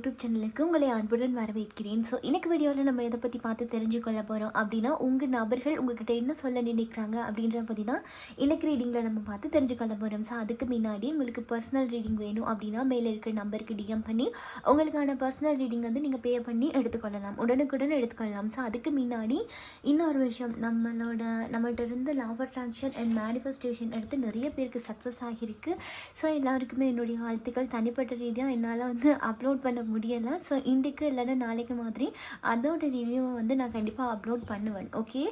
YouTube சேனலுக்கு உங்களை அன்புடன் வரவேற்கிறேன். ஸோ இன்னைக்கு வீடியோவில் நம்ம எதை பற்றி பார்த்து தெரிஞ்சுக்கொள்ள போகிறோம் அப்படின்னா உங்கள் நபர்கள் உங்ககிட்ட என்ன சொல்ல நினைக்கிறாங்க அப்படின்ற பற்றி தான் இன்னைக்கு ரீடிங்கில் நம்ம பார்த்து தெரிஞ்சுக்கொள்ள போகிறோம் ஸோ அதுக்கு முன்னாடி உங்களுக்கு பர்சனல் ரீடிங் வேணும் அப்படின்னா மேலே இருக்கிற நம்பருக்கு டிஎம் பண்ணி உங்களுக்கான பர்சனல் ரீடிங் வந்து நீங்கள் பே பண்ணி எடுத்துக்கொள்ளலாம். உடனுக்குடன் எடுத்துக்கொள்ளலாம். ஸோ அதுக்கு முன்னாடி இன்னொரு விஷயம் நம்மளோட நம்மகிட்ட இருந்து லவ் அட்ராக்ஷன் அண்ட் மேனிஃபெஸ்டேஷன் எடுத்து நிறைய பேருக்கு சக்ஸஸ் ஆகியிருக்கு. ஸோ எல்லாருக்குமே என்னுடைய வாழ்த்துக்கள். தனிப்பட்ட ரீதியாக என்னால் வந்து அப்லோட் பண்ண முடியலை. ஸோ இன்றைக்கு இல்லைன்னா நாளைக்கு மாதிரி அதோட ரிவ்யூவை வந்து நான் கண்டிப்பாக அப்லோட் பண்ணுவேன். ஓகே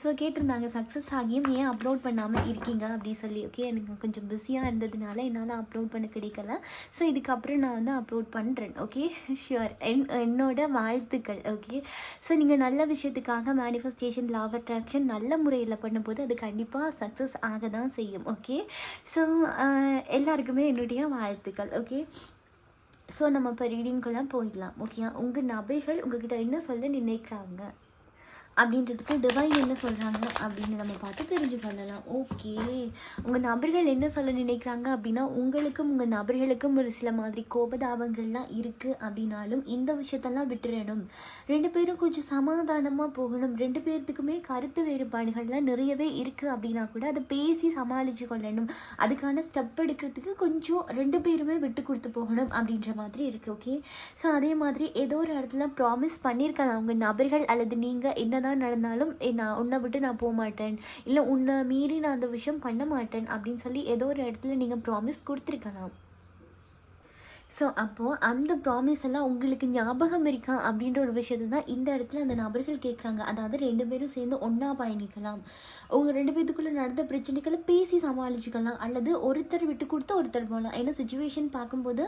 ஸோ கேட்டிருந்தாங்க சக்ஸஸ் ஆகியும் ஏன் அப்லோட் பண்ணாமல் இருக்கீங்க அப்படின்னு சொல்லி. ஓகே எனக்கு கொஞ்சம் பிஸியாக இருந்ததுனால என்னால் அப்லோட் பண்ண கிடைக்கல. ஸோ இதுக்கப்புறம் நான் வந்து அப்லோட் பண்ணுறேன் ஓகே ஷுவர் என் என்னோட வாழ்த்துக்கள். ஓகே ஸோ நீங்கள் நல்ல விஷயத்துக்காக மேனிஃபெஸ்டேஷன் லாவ் அட்ராக்ஷன் நல்ல முறையில் பண்ணும்போது அது கண்டிப்பாக சக்ஸஸ் ஆக தான் செய்யும் ஓகே ஸோ எல்லாருக்குமே என்னுடைய வாழ்த்துக்கள். ஓகே ஸோ நம்ம இப்போ ரீடிங்குள்ளே போயிடலாம் ஓகே உங்கள் நபர்கள் உங்ககிட்ட என்ன சொல்ல நினைக்கிறாங்க? அப்படின்றதுக்கு டிவைன் என்ன சொல்கிறாங்க அப்படின்னு நம்ம பார்த்து தெரிஞ்சு பண்ணலாம். ஓகே உங்கள் நபர்கள் என்ன சொல்ல நினைக்கிறாங்க அப்படின்னா உங்களுக்கும் உங்கள் நபர்களுக்கும் ஒரு சில மாதிரி கோபதாபங்கள்லாம் இருக்குது அப்படின்னாலும் இந்த விஷயத்தெல்லாம் விட்டுறணும். ரெண்டு பேரும் கொஞ்சம் சமாதானமாக போகணும். ரெண்டு பேர்த்துக்குமே கருத்து வேறுபாடுகள்லாம் நிறையவே இருக்குது அப்படின்னா கூட அதை பேசி சமாளித்து கொள்ளணும். அதுக்கான ஸ்டெப் எடுக்கிறதுக்கு கொஞ்சம் ரெண்டு பேருமே விட்டு கொடுத்து போகணும் அப்படின்ற மாதிரி இருக்குது ஓகே ஸோ அதே மாதிரி ஏதோ ஒரு இடத்துல ப்ராமிஸ் பண்ணியிருக்கலாம் உங்கள் நபர்கள் அல்லது நீங்கள் என்ன என்னதான் நடந்தாலும் ஏ, நான் உன்னை விட்டு நான் போக மாட்டேன் இல்லை உன்னை மீறி நான் அந்த விஷயம் பண்ண மாட்டேன். அப்படின்னு சொல்லி ஏதோ ஒரு இடத்துல நீங்கள் ப்ராமிஸ் கொடுத்துருக்கலாம். ஸோ அப்போது அந்த ப்ராமிஸ் எல்லாம் உங்களுக்கு ஞாபகம் இருக்கா? அப்படின்ற ஒரு விஷயத்தை தான் இந்த இடத்துல அந்த நபர்கள் கேட்குறாங்க. அதாவது ரெண்டு பேரும் சேர்ந்து ஒன்றா பயணிக்கலாம். உங்கள் ரெண்டு பேத்துக்குள்ளே நடந்த பிரச்சனைகளை பேசி சமாளிச்சுக்கலாம். அல்லது ஒருத்தர் விட்டு கொடுத்து ஒருத்தர் போகலாம். ஏன்னா சுச்சுவேஷன் பார்க்கும்போது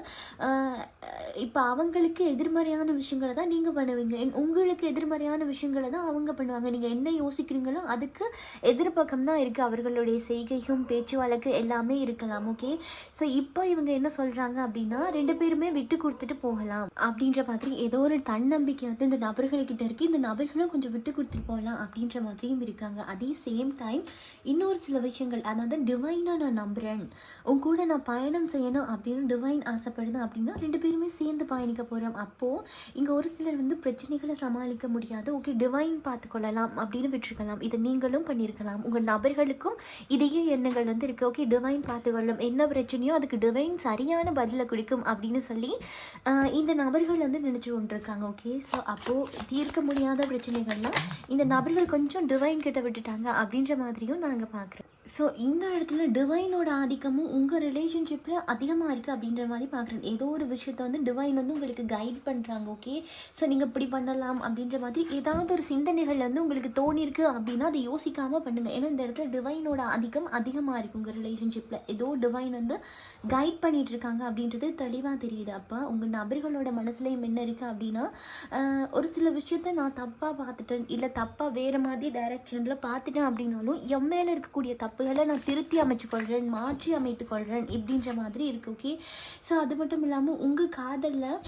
இப்போ அவங்களுக்கு எதிர்மறையான விஷயங்களை தான் நீங்கள் பண்ணுவீங்க. என்- உங்களுக்கு எதிர்மறையான விஷயங்களை தான் அவங்க பண்ணுவாங்க. நீங்கள் என்ன யோசிக்கிறீங்களோ அதுக்கு எதிர்பக்கம் தான் இருக்குது அவர்களுடைய செய்கையும் பேச்சு வழக்கு எல்லாமே இருக்கலாம். ஓகே ஸோ இப்போ இவங்க என்ன சொல்கிறாங்க அப்படின்னா ரெண்டு ரெண்டு பேருமே விட்டு கொடுத்துட்டு போகலாம். அப்படின்ற மாதிரி ஏதோ ஒரு தன்னம்பிக்கை வந்து இந்த நபர்கள்கிட்ட இருக்குது இந்த நபர்களும் கொஞ்சம் விட்டு கொடுத்துட்டு போகலாம் அப்படின்ற மாதிரியும் இருக்காங்க. அதே சேம் டைம் இன்னொரு சில விஷயங்கள். அதாவது டிவைனாக நான் நம்புகிறேன் உன் கூட நான் பயணம் செய்யணும் அப்படின்னு டிவைன் ஆசைப்படுது அப்படின்னா ரெண்டு பேருமே சேர்ந்து பயணிக்க போகிறோம் அப்போது இங்கே ஒரு சிலர் வந்து பிரச்சனைகளை சமாளிக்க முடியாது. ஓகே டிவைன் பார்த்துக்கொள்ளலாம் அப்படின்னு விட்டுருக்கலாம். இதை நீங்களும் பண்ணியிருக்கலாம் உங்கள் நபர்களுக்கும் இதையே எண்ணங்கள் வந்து இருக்குது ஓகே டிவைன் பார்த்துக்கொள்ளும். என்ன பிரச்சனையோ அதுக்கு டிவைன் சரியான பதிலை கொடுக்கும் அப்படின்னு அப்படின்னு சொல்லி இந்த நபர்கள் வந்து நினச்சி கொண்டிருக்காங்க ஓகே ஸோ அப்போது தீர்க்க முடியாத பிரச்சனைகள்லாம் இந்த நபர்கள் கொஞ்சம் டிவைன் கிட்ட விட்டுட்டாங்க அப்படின்ற மாதிரியும் நாங்கள் பார்க்குறோம் ஸோ இந்த இடத்துல டிவைனோட ஆதிக்கமும் உங்கள் ரிலேஷன்ஷிப்பில் அதிகமாக இருக்குது அப்படின்ற மாதிரி பார்க்குறேன். ஏதோ ஒரு விஷயத்த வந்து டிவைன் வந்து உங்களுக்கு கைட் பண்ணுறாங்க ஓகே ஸோ நீங்கள் இப்படி பண்ணலாம் அப்படின்ற மாதிரி ஏதாவது ஒரு சிந்தனைகள் வந்து உங்களுக்கு தோணிருக்கு அப்படின்னா அதை யோசிக்காமல் பண்ணுங்கள் ஏன்னா இந்த இடத்துல டிவைனோட ஆதிக்கம் அதிகமாக இருக்குது உங்கள் ரிலேஷன்ஷிப்பில் ஏதோ டிவைன் வந்து கைட் பண்ணிகிட்டு இருக்காங்க அப்படின்றது தெளிவாக தெரியுது. அப்போ உங்கள் நபர்களோட மனசுலேயும் என்ன இருக்குது அப்படின்னா ஒரு சில விஷயத்த நான் தப்பாக பார்த்துட்டேன் இல்லை தப்பாக வேறு மாதிரி டைரக்ஷனில் பார்த்துட்டேன் அப்படின்னாலும் என் மேலே இருக்கக்கூடிய தப்புகளை நான் திருத்தி அமைச்சுக்கொள்கிறேன் மாற்றி அமைத்து கொள்கிறேன் இப்படின்ற மாதிரி இருக்கு ஓகே ஸோ அது மட்டும் இல்லாமல் உங்கள் காதலில்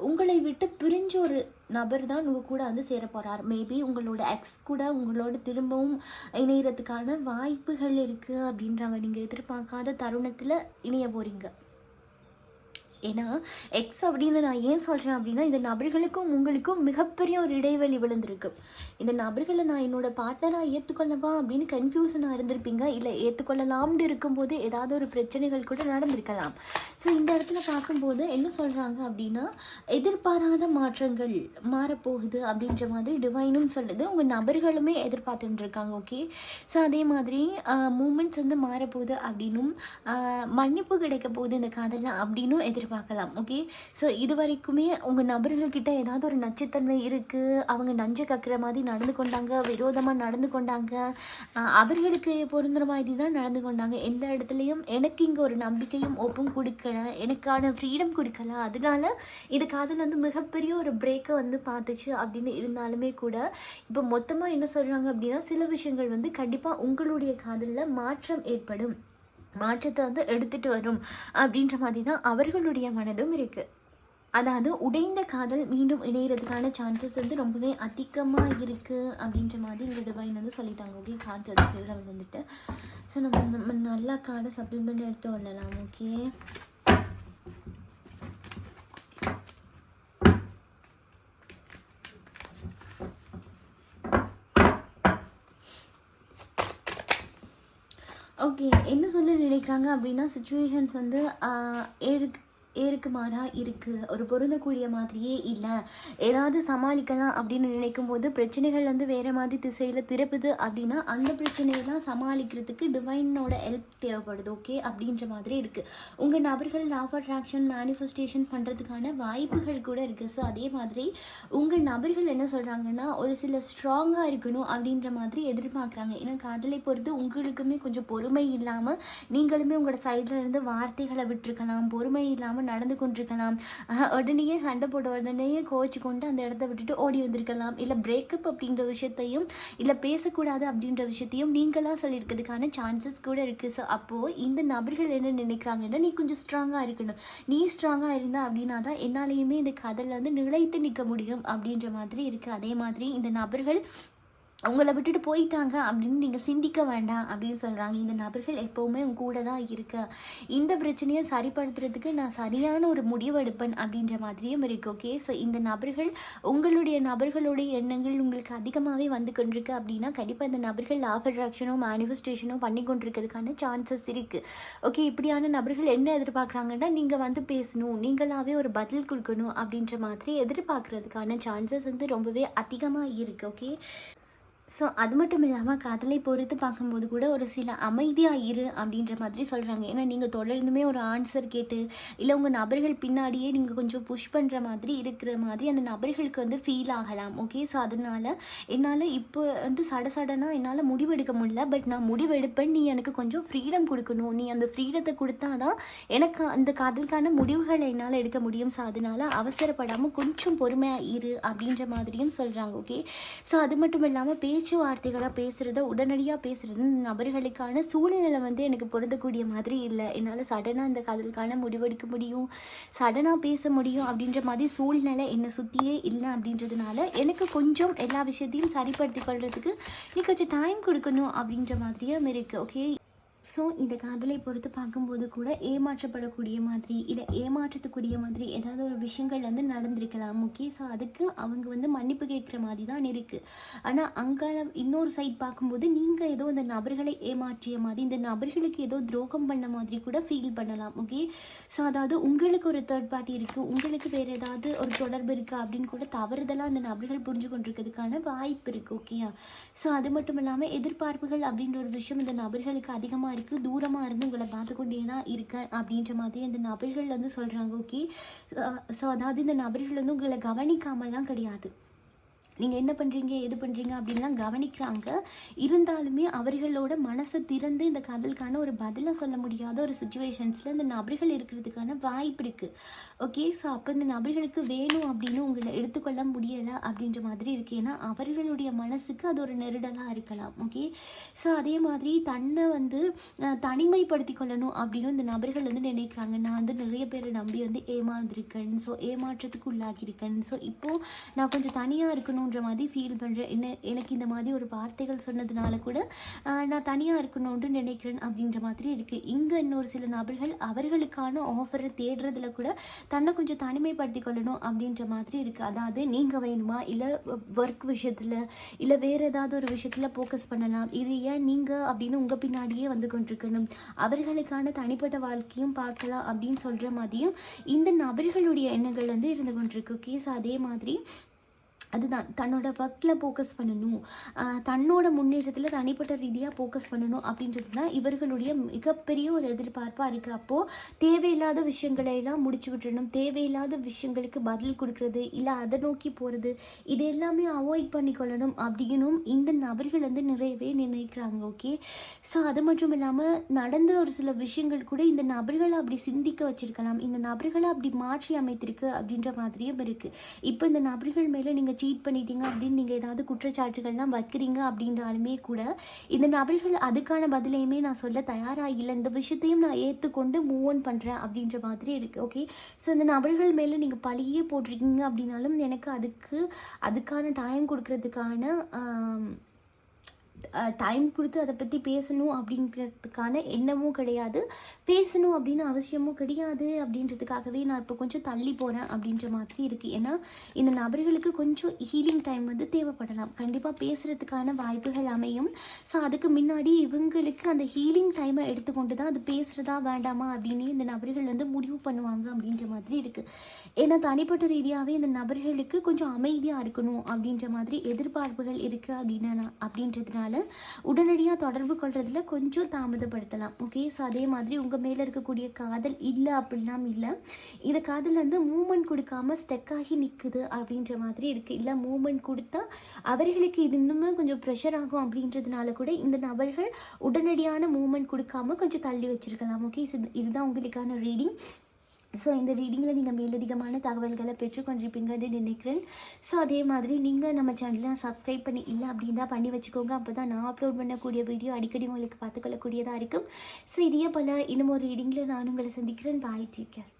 உங்களை விட்டு பிரிஞ்ச ஒரு நபர் தான் உங்கள் கூட வந்து சேர போகிறார் மேபி உங்களோட எக்ஸ் கூட உங்களோட திரும்பவும் இணையிறதுக்கான வாய்ப்புகள் இருக்குது அப்படின்றாங்க. நீங்கள் எதிர்பார்க்காத தருணத்தில் இணைய போகிறீங்க ஏன்னா எக்ஸ் அப்படின்னு நான் ஏன் சொல்கிறேன் அப்படின்னா இந்த நபர்களுக்கும் உங்களுக்கும் மிகப்பெரிய ஒரு இடைவெளி விழுந்திருக்கு. இந்த நபர்களை நான் என்னோட பார்ட்னராக ஏற்றுக்கொள்ளவா அப்படின்னு கன்ஃபியூஷனாக இருந்திருப்பீங்க? இல்லை ஏற்றுக்கொள்ளலாம்னு இருக்கும்போது ஏதாவது ஒரு பிரச்சனைகள் கூட நடந்திருக்கலாம். ஸோ இந்த இடத்துல பார்க்கும்போது என்ன சொல்கிறாங்க அப்படின்னா எதிர்பாராத மாற்றங்கள் மாறப்போகுது அப்படின்ற மாதிரி டிவைனும் சொல்லுது. உங்கள் நபர்களுமே எதிர்பார்த்துட்டு இருக்காங்க ஓகே ஸோ அதே மாதிரி மூமெண்ட்ஸ் வந்து மாறப்போகுது அப்படின்னும் மன்னிப்பு கிடைக்க போகுது இந்த காதலில் அப்படின்னும் பார்க்கலாம் ஓகே ஸோ இது வரைக்குமே உங்கள் நபர்கள்கிட்ட ஏதாவது ஒரு நச்சுத்தன்மை இருக்குது அவங்க நஞ்சை கக்கிற மாதிரி நடந்து கொண்டாங்க விரோதமாக நடந்து கொண்டாங்க அவர்களுக்கு பொருந்துற மாதிரி தான் நடந்து கொண்டாங்க. எந்த இடத்துலையும் எனக்கு இங்கே ஒரு நம்பிக்கையும் ஒப்பும் கொடுக்கல. எனக்கான ஃப்ரீடம் கொடுக்கல. அதனால இது காதல் வந்து மிகப்பெரிய ஒரு பிரேக்கை வந்து பார்த்துச்சு அப்படின்னு இருந்தாலுமே கூட இப்போ மொத்தமாக என்ன சொல்கிறாங்க அப்படின்னா சில விஷயங்கள் வந்து கண்டிப்பாக உங்களுடைய காதலில் மாற்றம் ஏற்படும். மாற்றத்தை வந்து எடுத்துகிட்டு வரும் அப்படின்ற மாதிரி தான் அவர்களுடைய மனதும் இருக்குது அதாவது உடைந்த காதல் மீண்டும் இணையறதுக்கான சான்சஸ் வந்து ரொம்பவே அதிகமாக இருக்குது அப்படின்ற மாதிரி இந்த டிவைன் வந்து சொல்லிட்டாங்க. ஓகே கார்ட்ஸ் அது கீழே வந்துட்டு. ஸோ நம்ம நம்ம நல்லா கார்டை சப்ளிமெண்ட் எடுத்து வரலாம் ஓகே ஓகே என்ன சொல்ல நினைக்கிறாங்க அப்படின்னா சுச்சுவேஷன்ஸ் வந்து ஆஹ், ஏருக்கு மாறா இருக்குது ஒரு பொருந்தக்கூடிய மாதிரியே இல்லை. ஏதாவது சமாளிக்கலாம் அப்படின்னு நினைக்கும் போது பிரச்சனைகள் வந்து வேறு மாதிரி திசையில் திருப்புது அப்படின்னா அந்த பிரச்சனையை தான் சமாளிக்கிறதுக்கு டிவைனோட ஹெல்ப் தேவைப்படுது ஓகே அப்படின்ற மாதிரி இருக்குது உங்கள் நபர்கள் லாஃப் அட்ராக்ஷன் மேனிஃபெஸ்டேஷன் பண்ணுறதுக்கான வாய்ப்புகள் கூட இருக்குது ஸோ அதே மாதிரி உங்கள் நபர்கள் என்ன சொல்கிறாங்கன்னா ஒரு சில ஸ்ட்ராங்காக இருக்கணும் அப்படின்ற மாதிரி எதிர்பார்க்குறாங்க. ஏன்னா காதலை பொறுத்து உங்களுக்குமே கொஞ்சம் பொறுமை இல்லாமல் நீங்களுமே உங்களோட சைடில் இருந்து வார்த்தைகளை விட்டுருக்கலாம். பொறுமை இல்லாமல் நடந்து கொண்டிருக்கலாம். உடனேயே சண்டை போட்ட உடனேயே கோச்சு கொண்டு அந்த இடத்த விட்டுட்டு ஓடி வந்திருக்கலாம். இல்லை பிரேக்கப் அப்படின்ற விஷயத்தையும் இல்லை பேசக்கூடாது அப்படின்ற விஷயத்தையும் நீங்களாக சொல்லியிருக்கிறதுக்கான சான்சஸ் கூட இருக்குது ஸோ அப்போது இந்த நபர்கள் என்ன நினைக்கிறாங்கன்னா நீ கொஞ்சம் ஸ்ட்ராங்காக இருக்கணும். நீ ஸ்ட்ராங்காக இருந்தா அப்படின்னா தான் என்னாலேயுமே இந்த கதையில் வந்து நிலைத்து நிற்க முடியும் அப்படின்ற மாதிரி இருக்குது அதே மாதிரி இந்த நபர்கள் உங்களை விட்டுட்டு போயிட்டாங்க அப்படின்னு நீங்கள் சிந்திக்க வேண்டாம் அப்படின்னு சொல்கிறாங்க இந்த நபர்கள் எப்போவுமே உங்க கூட தான் இருக்க. இந்த பிரச்சனையை சரிப்படுத்துறதுக்கு நான் சரியான ஒரு முடிவு எடுப்பேன் அப்படின்ற மாதிரியும் இருக்குது ஓகே ஸோ இந்த நபர்கள் உங்களுடைய நபர்களுடைய எண்ணங்கள் உங்களுக்கு அதிகமாகவே வந்து கொண்டிருக்கு அப்படின்னா கண்டிப்பாக இந்த நபர்கள் லாஃப் அட்ராக்ஷனோ மேனிஃபெஸ்டேஷனோ பண்ணி கொண்டிருக்கிறதுக்கான சான்சஸ் இருக்குது ஓகே இப்படியான நபர்கள் என்ன எதிர்பார்க்குறாங்கன்னா நீங்கள் வந்து பேசணும் நீங்களாகவே ஒரு பதில் கொடுக்கணும் அப்படின்ற மாதிரி எதிர்பார்க்குறதுக்கான சான்சஸ் வந்து ரொம்பவே அதிகமாக இருக்குது ஓகே ஸோ அது மட்டும் இல்லாமல் காதலை பொறுத்து பார்க்கும்போது கூட ஒரு சில அமைதியாக இரு அப்படின்ற மாதிரி சொல்கிறாங்க ஏன்னா நீங்கள் தொடர்ந்துமே ஒரு ஆன்சர் கேட்டு இல்லை உங்கள் நபர்கள் பின்னாடியே நீங்கள் கொஞ்சம் புஷ் பண்ணுற மாதிரி இருக்கிற மாதிரி அந்த நபர்களுக்கு வந்து ஃபீல் ஆகலாம். ஓகே ஸோ அதனால் என்னால் இப்போ வந்து சட சடனாக என்னால் முடிவெடுக்க முடியல. பட் நான் முடிவெடுப்பேன். நீ எனக்கு கொஞ்சம் ஃப்ரீடம் கொடுக்கணும். நீ அந்த ஃப்ரீடத்தை கொடுத்தா தான் எனக்கு அந்த காதலுக்கான முடிவுகளை என்னால் எடுக்க முடியும். ஸோ அதனால் அவசரப்படாமல் கொஞ்சம் பொறுமையாக இரு அப்படின்ற மாதிரியும் சொல்கிறாங்க ஓகே ஸோ அது மட்டும் இல்லாமல் பேச்சுவார்த்தைகளாக பேசுகிறதோ உடனடியாக பேசுகிறது நபர்களுக்கான சூழ்நிலை வந்து எனக்கு பொருந்தக்கூடிய மாதிரி இல்லை. என்னால் சடனாக இந்த காதலுக்கான முடிவெடுக்க முடியும் சடனாக பேச முடியும் அப்படின்ற மாதிரி சூழ்நிலை என்னை சுற்றியே இல்லை அப்படின்றதுனால எனக்கு கொஞ்சம் எல்லா விஷயத்தையும் சரிப்படுத்தி கொள்றதுக்கு நீ கொஞ்சம் டைம் கொடுக்கணும் அப்படின்ற மாதிரியும் இருக்குது ஓகே ஸோ இந்த காதலை பொறுத்து பார்க்கும்போது கூட ஏமாற்றப்படக்கூடிய மாதிரி இல்லை ஏமாற்றத்துக்குரிய மாதிரி ஏதாவது ஒரு விஷயங்கள் வந்து நடந்திருக்கலாம். ஓகே ஸோ அதுக்கு அவங்க வந்து மன்னிப்பு கேட்குற மாதிரி தான் இருக்குது ஆனால் அங்கால இன்னொரு சைட் பார்க்கும்போது நீங்கள் ஏதோ இந்த நபர்களை ஏமாற்றிய மாதிரி இந்த நபர்களுக்கு ஏதோ துரோகம் பண்ண மாதிரி கூட ஃபீல் பண்ணலாம். ஓகே ஸோ அதாவது உங்களுக்கு ஒரு தேர்ட் பார்ட்டி இருக்குது உங்களுக்கு வேறு ஏதாவது ஒரு தொடர்பு இருக்குது அப்படின்னு கூட தவறுதலாக அந்த நபர்கள் புரிஞ்சு கொண்டிருக்கிறதுக்கான வாய்ப்பு இருக்குது ஓகேயா? ஸோ அது மட்டும் இல்லாமல் எதிர்பார்ப்புகள் அப்படின்ற ஒரு விஷயம் இந்த நபர்களுக்கு அதிகமாக இருக்குது தூரமாக இருந்து உங்களை பார்த்து கொண்டே தான் இருக்கேன் அப்படின்ற மாதிரி அந்த நபர்கள் வந்து சொல்கிறாங்க ஓகே ஸோ அதாவது இந்த நபர்கள் வந்து உங்களை கவனிக்காமலாம் கிடையாது. நீங்கள் என்ன பண்ணுறீங்க எது பண்ணுறீங்க அப்படின்லாம் கவனிக்கிறாங்க. இருந்தாலுமே அவர்களோட மனசை திறந்து இந்த காதலுக்கான ஒரு பதிலாக சொல்ல முடியாத ஒரு சுச்சுவேஷன்ஸில் இந்த நபர்கள் இருக்கிறதுக்கான வாய்ப்பு இருக்குது ஓகே ஸோ அப்போ இந்த நபர்களுக்கு வேணும் அப்படின்னு உங்களை எடுத்துக்கொள்ள முடியலை அப்படின்ற மாதிரி இருக்குது ஏன்னா அவர்களுடைய மனசுக்கு அது ஒரு நெருடலாக இருக்கலாம். ஓகே ஸோ அதே மாதிரி தன்னை வந்து தனிமைப்படுத்தி கொள்ளணும் அப்படின்னு இந்த நபர்கள் வந்து நினைக்கிறாங்க. நான் வந்து நிறைய பேரை நம்பி வந்து ஏமாந்துருக்கேன். ஸோ ஏமாற்றத்துக்கு உள்ளாகியிருக்கேன். ஸோ இப்போது நான் கொஞ்சம் தனியாக இருக்கணும் இருக்கணுன்ற மாதிரி ஃபீல் பண்ணுறேன் என்ன எனக்கு இந்த மாதிரி ஒரு வார்த்தைகள் சொன்னதுனால கூட நான் தனியாக இருக்கணும்னு நினைக்கிறேன் அப்படின்ற மாதிரி இருக்குது இங்கே இன்னொரு சில நபர்கள் அவர்களுக்கான ஆஃபரை தேடுறதுல கூட தன்னை கொஞ்சம் தனிமைப்படுத்தி கொள்ளணும் அப்படின்ற மாதிரி இருக்குது அதாவது நீங்கள் வேணுமா? இல்லை ஒர்க் விஷயத்தில் இல்லை வேறு ஏதாவது ஒரு விஷயத்தில் ஃபோக்கஸ் பண்ணலாம். இது ஏன் நீங்கள் அப்படின்னு உங்கள் பின்னாடியே வந்து கொண்டிருக்கணும். அவர்களுக்கான தனிப்பட்ட வாழ்க்கையும் பார்க்கலாம் அப்படின்னு சொல்கிற மாதிரியும் இந்த நபர்களுடைய எண்ணங்கள் வந்து இருந்து கொண்டிருக்கு. கேஸ் அதே மாதிரி அதுதான் தன்னோட ஒர்க்கில் ஃபோக்கஸ் பண்ணணும். தன்னோட முன்னேற்றத்தில் தனிப்பட்ட ரீதியாக ஃபோக்கஸ் பண்ணணும் அப்படின்றது தான் இவர்களுடைய மிகப்பெரிய ஒரு எதிர்பார்ப்பாக இருக்குது அப்போது தேவையில்லாத விஷயங்களை எல்லாம் முடிச்சு விட்டுறணும். தேவையில்லாத விஷயங்களுக்கு பதில் கொடுக்கறது இல்லை அதை நோக்கி போகிறது இது எல்லாமே அவாய்ட் பண்ணிக்கொள்ளணும் அப்படின்னும் இந்த நபர்கள் வந்து நிறையவே நினைக்கிறாங்க ஓகே ஸோ அது மட்டும் இல்லாமல் நடந்த ஒரு சில விஷயங்கள் கூட இந்த நபர்களை அப்படி சிந்திக்க வச்சுருக்கலாம். இந்த நபர்களை அப்படி மாற்றி அமைத்திருக்கு அப்படின்ற மாதிரியும் இருக்குது இப்போ இந்த நபர்கள் மேலே நீங்கள் சீட் பண்ணிட்டீங்க அப்படின்னு நீங்கள் ஏதாவது குற்றச்சாட்டுகள்லாம் வைக்கிறீங்க அப்படின்றாலுமே கூட இந்த நபர்கள் அதுக்கான பதிலையுமே நான் சொல்ல தயாராக இல்லை. இந்த விஷயத்தையும் நான் ஏற்றுக்கொண்டு மூவ் ஆன் பண்ணுறேன் அப்படின்ற மாதிரி இருக்குது ஓகே ஸோ இந்த நபர்கள் மேலே நீங்கள் பழியே போட்டிருக்கீங்க அப்படின்னாலும் எனக்கு அதுக்கு அதுக்கான டைம் கொடுக்கறதுக்கான டைம் கொடுத்து அதை பற்றி பேசணும் அப்படிங்கிறதுக்கான எண்ணமும் கிடையாது. பேசணும் அப்படின்னு அவசியமும் கிடையாது அப்படின்றதுக்காகவே நான் இப்போ கொஞ்சம் தள்ளி போகிறேன் அப்படின்ற மாதிரி இருக்குது ஏன்னா இந்த நபர்களுக்கு கொஞ்சம் ஹீலிங் டைம் வந்து தேவைப்படலாம். கண்டிப்பாக பேசுகிறதுக்கான வாய்ப்புகள் அமையும். ஸோ அதுக்கு முன்னாடி இவங்களுக்கு அந்த ஹீலிங் டைமை எடுத்துக்கொண்டு தான் அது பேசுகிறதா வேண்டாமா அப்படின்னு இந்த நபர்கள் வந்து முடிவு பண்ணுவாங்க அப்படின்ற மாதிரி இருக்குது ஏன்னா தனிப்பட்ட ரீதியாகவே இந்த நபர்களுக்கு கொஞ்சம் அமைதியாக இருக்கணும் அப்படின்ற மாதிரி எதிர்பார்ப்புகள் இருக்குது அப்படின்னா நான் இருக்கிறதுனால உடனடியாக தொடர்பு கொள்றதுல கொஞ்சம் தாமதப்படுத்தலாம். ஓகே ஸோ அதே மாதிரி உங்கள் மேலே இருக்கக்கூடிய காதல் இல்லை அப்படிலாம் இல்லை. இந்த காதல் வந்து மூமெண்ட் கொடுக்காம ஸ்டெக் ஆகி நிற்குது அப்படின்ற மாதிரி இருக்குது இல்லை மூமெண்ட் கொடுத்தா அவர்களுக்கு இது இன்னுமே கொஞ்சம் ப்ரெஷர் ஆகும் அப்படின்றதுனால கூட இந்த நபர்கள் உடனடியான மூமெண்ட் கொடுக்காம கொஞ்சம் தள்ளி வச்சிருக்கலாம். ஓகே இதுதான் உங்களுக்கான ரீடிங் ஸோ இந்த ரீடிங்கில் நீங்கள் மேலதிகமான தகவல்களை பெற்றுக்கொண்டிருப்பீங்கன்னு நினைக்கிறேன். ஸோ அதே மாதிரி நீங்கள் நம்ம சேனலை சப்ஸ்கிரைப் பண்ணி இல்லை அப்படின்னா பண்ணி வச்சுக்கோங்க. அப்போ தான் நான் அப்லோட் பண்ணக்கூடிய வீடியோ அடிக்கடி உங்களுக்கு பார்த்துக்கொள்ளக்கூடியதாக இருக்கும். ஸோ இதே போல் இன்னும் ஒரு ரீடிங்கில் நான் உங்களை சந்திக்கிறேன். Bye take care